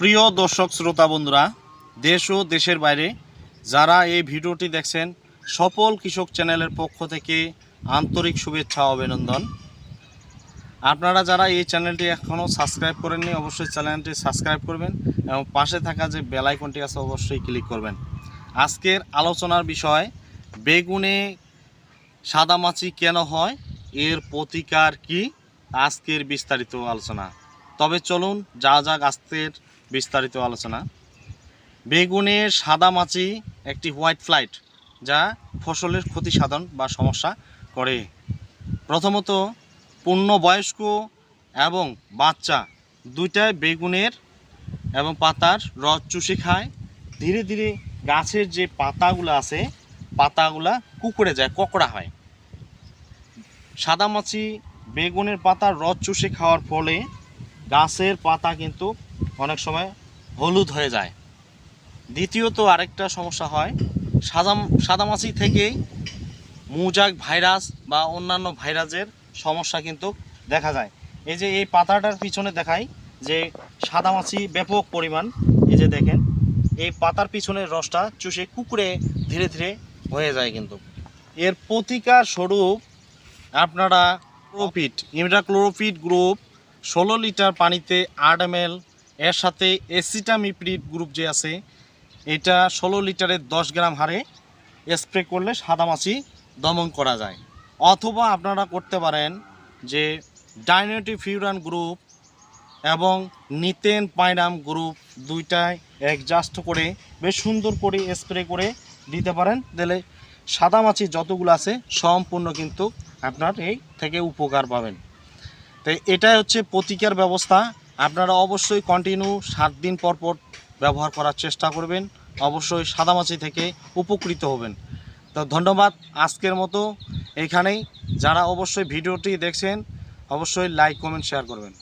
প্রিয় দর্শক, শ্রোতা বন্ধুরা, দেশ ও দেশের বাইরে যারা এই ভিডিওটি দেখছেন সফল কৃষক চ্যানেলের পক্ষ থেকে আন্তরিক শুভেচ্ছা অভিনন্দন। আপনারা যারা এই চ্যানেলটি এখনও সাবস্ক্রাইব করেননি, অবশ্যই চ্যানেলটি সাবস্ক্রাইব করবেন এবং পাশে থাকা যে বেল আইকনটি আছে, অবশ্যই ক্লিক করবেন। আজকের আলোচনার বিষয়, বেগুনে সাদামাছি কেন হয়? এর প্রতিকার কি? আজকের বিস্তারিত আলোচনা। তবে চলুন যা যাক আজকের বিস্তারিত আলোচনা। বেগুনের সাদা মাছি একটি হোয়াইট ফ্লাইট, যা ফসলের ক্ষতি সাধন বা সমস্যা করে। প্রথমত, পূর্ণবয়স্ক এবং বাচ্চা দুইটাই বেগুনের এবং পাতার রস চুষে খায়। ধীরে ধীরে গাছের যে পাতাগুলো আছে, পাতাগুলা কুকুরে যায়, ককড়া হয়। সাদামাছি বেগুনের পাতার রস চুষে খাওয়ার ফলে গাছের পাতা কিন্তু অনেক সময় হলুদ হয়ে যায়। দ্বিতীয়ত আরেকটা সমস্যা হয় সাদা সাদামাছি থেকেই মুজাক ভাইরাস বা অন্যান্য ভাইরাসের সমস্যা কিন্তু দেখা যায়। এই যে এই পাতাটার পিছনে দেখাই যে সাদামাছি ব্যাপক পরিমাণ, এই যে দেখেন, এই পাতার পিছনের রসটা চুষে কুকুরে ধীরে ধীরে হয়ে যায় কিন্তু। এর প্রতিকার স্বরূপ আপনারা ক্লোরোফিট, ইমডাক্লোরোফিট গ্রুপ ষোলো লিটার পানিতে আট এম এর সাথে এসিটামিপ্রিড গ্রুপ যে আছে, এটা ষোলো লিটারের দশ গ্রাম হারে স্প্রে করলে সাদামাছি দমন করা যায়। অথবা আপনারা করতে পারেন যে ডাইনেটিফিউরান গ্রুপ এবং নিতেন পাইরাম গ্রুপ দুইটাই অ্যাডজাস্ট করে, বেশ সুন্দর করে স্প্রে করে দিতে পারেন। দিলে সাদামাছি যতগুলো আছে সম্পূর্ণ কিন্তু আপনার এই থেকে উপকার পাবেন। তো এটাই হচ্ছে প্রতিকার ব্যবস্থা। আপনারা অবশ্যই কন্টিনিউ সাত দিন পর পর ব্যবহার করার চেষ্টা করবেন। অবশ্যই সাদামাছি থেকে উপকৃত হবেন। তো ধন্যবাদ আজকের মতো এখানেই। যারা অবশ্যই ভিডিওটি দেখছেন, অবশ্যই লাইক কমেন্ট শেয়ার করবেন।